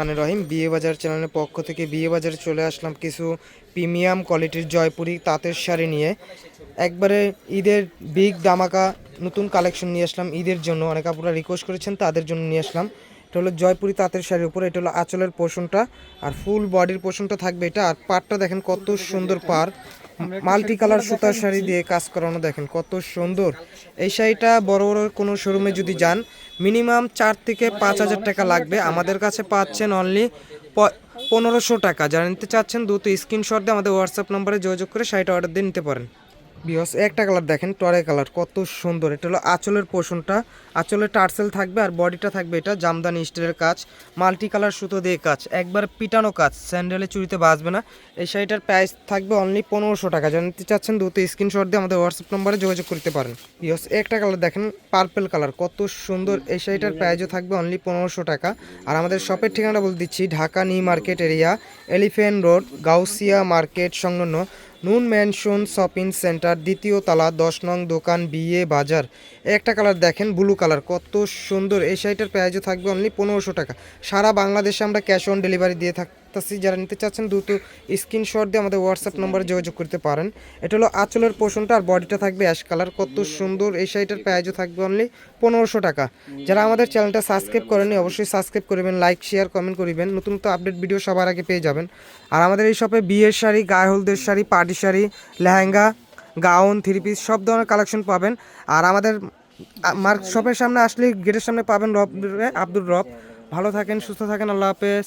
মানে রহিম বিয়ে বাজার চ্যানেলের পক্ষ থেকে বিয়ে বাজারে চলে আসলাম কিছু প্রিমিয়াম কোয়ালিটির জয়পুরি তাঁতের শাড়ি নিয়ে। একবারে ঈদের বিগ দামাকা নতুন কালেকশন নিয়ে আসলাম ঈদের জন্য। অনেক আপনারা রিকোয়েস্ট করেছেন, তাদের জন্য নিয়ে আসলাম। এটা হলো জয়পুরি তাঁতের শাড়ির উপরে, এটা হলো আঁচলের পোষণটা। আর ফুল বডির পোষণটা থাকবে এটা। আর পাড়টা দেখেন কত সুন্দর পার মাল্টি কালার সুতার শাড়ি দিয়ে কাজ করানো দেখেন কত সুন্দর। এই শাড়িটা বড় বড় কোনো শোরুমে যদি যান মিনিমাম চার থেকে পাঁচ হাজার টাকা লাগবে। আমাদের কাছে পাচ্ছেন অনলি পনেরোশো টাকা। জানতে নিতে চাচ্ছেন দ্রুত স্ক্রিনশট দিয়ে আমাদের হোয়াটসঅ্যাপ নম্বরে যোগাযোগ করে শাড়িটা অর্ডার দিয়ে নিতে পারেন। বিহস একটা কালার দেখেন, টরে কালার কত সুন্দর। এটা হলো আঁচলের পোষণটা। আঁচলের টার্সেল থাকবে আর বডিটা থাকবে এটা জামদানি স্টিলের কাজ। মাল্টি কালার সুতো দিয়ে কাজ। একবার পিটানো কাজ, স্যান্ডেলে চুরিতে বাঁচবে না। এই শাড়িটার প্রাইস থাকবে অনলি পনেরোশো টাকা। যারা নিতে চাচ্ছেন দ্রুত স্ক্রিনশট দিয়ে আমাদের হোয়াটসঅ্যাপ নম্বরে যোগাযোগ করতে পারেন। বিহস একটা কালার দেখেন পার্পেল কালার কত সুন্দর। এই শাড়িটার প্রাইসও থাকবে অনলি পনেরোশো টাকা। আর আমাদের শপের ঠিকানা বলে দিচ্ছি, Dhaka New Market area Elephant Road Gausia market সংলগ্ন। নুন ম্যানশন শপিং সেন্টার, দ্বিতীয় তালা, দশ নং দোকান, বিয়ে বাজার। একটা কালার দেখেন, ব্লু কালার। কত সুন্দর। এই শাড়িটার প্রাইজও থাকবে অনলি পনেরোশো টাকা। সারা বাংলাদেশে আমরা ক্যাশ অন ডেলিভারি দিয়ে থাকতেছি যারা নিতে চাচ্ছেন, দ্রুত স্ক্রিনশট দিয়ে আমাদের হোয়াটসঅ্যাপ নম্বরে যোগাযোগ করতে পারেন। এটা হলো আঁচলের পোষণটা, আর বডিটা থাকবে অ্যাশ কালার কত সুন্দর এই শাড়িটার প্রাইজও থাকবে অনলি পনেরোশো টাকা। যারা আমাদের চ্যানেলটা সাবস্ক্রাইব করেনি অবশ্যই সাবস্ক্রাইব করবেন লাইক শেয়ার কমেন্ট করবেন নতুন নতুন আপডেট ভিডিও সবার আগে পেয়ে যাবেন। আর আমাদের এই শপে বিয়ের শাড়ি, গায়ে হলদের sari party sari, lehenga gown three piece সব ধরনের কালেকশন পাবেন। আর আমাদের মার্ক শপের সামনে আসলে গেটের সামনে পাবেন রব আব্দুল রব। ভালো থাকেন, সুস্থ থাকেন, আল্লাহ হাফেজ।